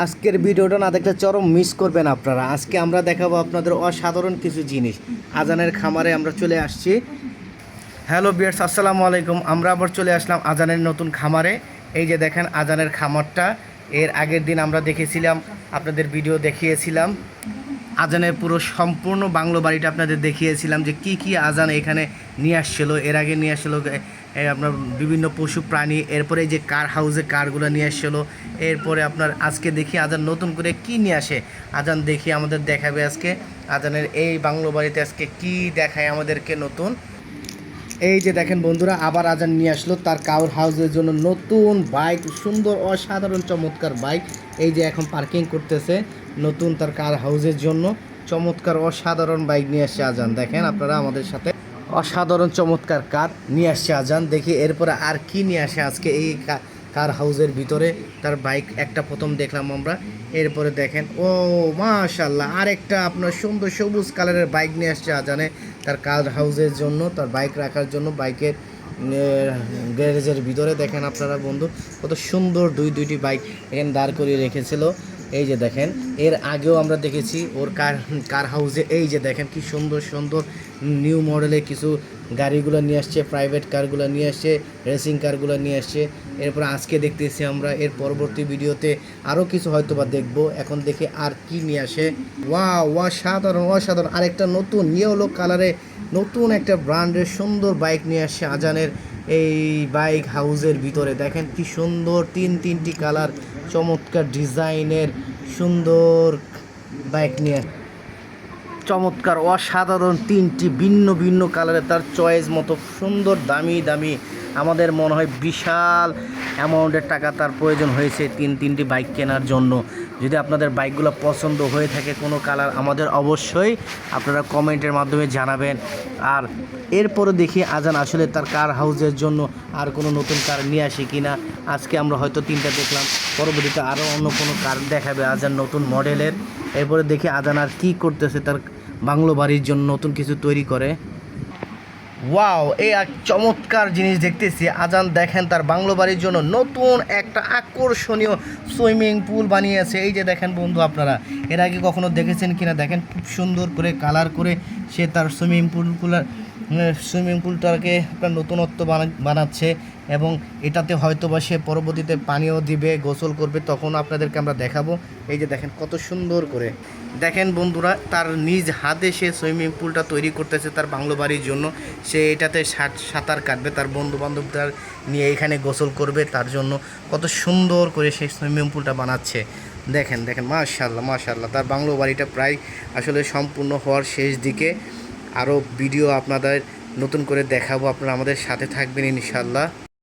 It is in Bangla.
আজকের ভিডিওটা না দেখলে চরম মিস করবেন আপনারা। আজকে আমরা দেখাবো আপনাদের অসাধারণ কিছু জিনিস। আজানের খামারে আমরা চলে আসছি। হ্যালো বিয়ার্স, আসসালামু আলাইকুম। আমরা আবার চলে আসলাম আজানের নতুন খামারে। এই যে দেখেন আজানের খামারটা। এর আগের দিন আমরা দেখেছিলাম, আপনাদের ভিডিও দেখিয়েছিলাম। আজানের পুরো সম্পূর্ণ বাংলো বাড়িটা আপনাদের দেখিয়েছিলাম যে কি কি আজান এখানে নিয়ে আসছিল। এর আগে নিয়ে আসছিল আপনার বিভিন্ন পশু প্রাণী, এরপরে যে কার হাউসে কারগুলো নিয়ে আসছিল, এরপরে আপনার আজকে দেখি আজান নতুন করে কি নিয়ে আসে। আজান দেখি আমাদের দেখাবে আজকে, আজানের এই বাংলো বাড়িতে আজকে কি দেখায় আমাদেরকে নতুন। এই যে দেখেন বন্ধুরা, আবার আজান নিয়ে আসলো তার কাউর হাউসের জন্য নতুন বাইক সুন্দর, অসাধারণ, চমৎকার বাইক এই যে এখন পার্কিং করতেছে। নতুন তার কার হাউজের জন্য চমৎকার অসাধারণ বাইক নিয়ে আসছে আজান। দেখেন আপনারা আমাদের সাথে অসাধারণ চমৎকার কার নিয়ে আসছে আজান। দেখি এরপরে আর কি নিয়ে আসে আজকে এই কার হাউজের ভিতরে তার বাইক। একটা প্রথম দেখলাম আমরা। এরপরে দেখেন, ও মাশাল্লাহ আরেকটা আপনার সুন্দর সবুজ কালারের বাইক নিয়ে আসছে আজানে। তার কার হাউজের জন্য, তার বাইক রাখার জন্য বাইকের গ্যারেজের ভিতরে। দেখেন আপনারা বন্ধু, কত সুন্দর দুই দুইটি বাইক এখানে দাঁড় করিয়ে রেখেছিল। এই যে দেখেন, এর আগেও আমরা দেখেছি ওর কার কার হাউসে এই যে দেখেন কি সুন্দর সুন্দর নিউ মডেলের কিছু গাড়িগুলো নিয়ে আসছে প্রাইভেট কারগুলো নিয়ে আসছে রেসিং কারগুলো নিয়ে আসছে। এরপর আজকে দেখতেছি আমরা, এর পরবর্তী ভিডিওতে আরও কিছু হয়তো বা দেখব। এখন দেখে আর কি নিয়ে আসে। ওয়া ওয়া সাধারণ অসাধারণ। আরেকটা নতুন ইয়েলো কালারে নতুন একটা ব্র্যান্ডের সুন্দর বাইক নিয়ে আসছে আজানের। এই বাইক হাউসের ভিতরে। দেখেন কি সুন্দর তিন তিনটি কালার, চমৎকার ডিজাইনের সুন্দর বাইক নিয়ে। চমৎকার, অসাধারণ তিনটি ভিন্ন ভিন্ন কালারের তার চয়েস মতো, সুন্দর দামি দামি আমাদের মনে হয় বিশাল অ্যামাউন্টের টাকা তার প্রয়োজন হয়েছে তিন, তিনটি বাইক কেনার জন্য। যদি আপনাদের বাইকগুলো পছন্দ হয়ে থাকে কোনো কালার, আমাদের অবশ্যই আপনারা কমেন্টের মাধ্যমে জানাবেন। আর এরপরে দেখি আজান আসলে তার কার হাউসের জন্য আর কোনো নতুন কার নিয়ে আসে কি না আজকে আমরা হয়তো তিনটা দেখলাম, পরবর্তীতে আরও অন্য কোনো কার দেখাবে আজান নতুন মডেলের। এরপরে দেখি আজান আর কী করতেছে তার বাংলো বাড়ির জন্য, নতুন কিছু তৈরি করে। ওয়াও এ এক চমৎকার জিনিস দেখতেছি। আজান দেখেন, তার বাংলো বাড়ির জন্য নতুন একটা আকর্ষণীয় সুইমিং পুল বানিয়েছে। এই যে দেখেন বন্ধু আপনারা, এর আগে কখনো দেখেছেন কিনা? দেখেন খুব সুন্দর করে কালার করে সে তার সুইমিং পুলগুলার সুইমিং পুলটাকে আপনার নতুনত্ব বানা- বানাচ্ছে এবং এটাতে হয়তো বা সে পরবর্তীতে পানীয় দিবে, গোসল করবে, তখন আপনাদেরকে আমরা দেখাবো। এই যে দেখেন কত সুন্দর করে। দেখেন বন্ধুরা, তার নিজ হাতে সে সুইমিং পুলটা তৈরি করতেছে তার বাংলো বাড়ির জন্য। সে এটাতে সাঁত- সাঁতার কাটবে, তার বন্ধু বান্ধবদের নিয়ে এখানে গোসল করবে তার জন্য। কত সুন্দর করে সে সুইমিং পুলটা বানাচ্ছে। দেখেন দেখেন মাশাল্লাহ মাশাল্লাহ তার বাংলো বাড়িটা প্রায় আসলে সম্পূর্ণ হওয়ার শেষ দিকে। আরও ভিডিও আপনাদের নতুন করে দেখাবো। আপনারা আমাদের সাথে থাকবেন ইনশাল্লাহ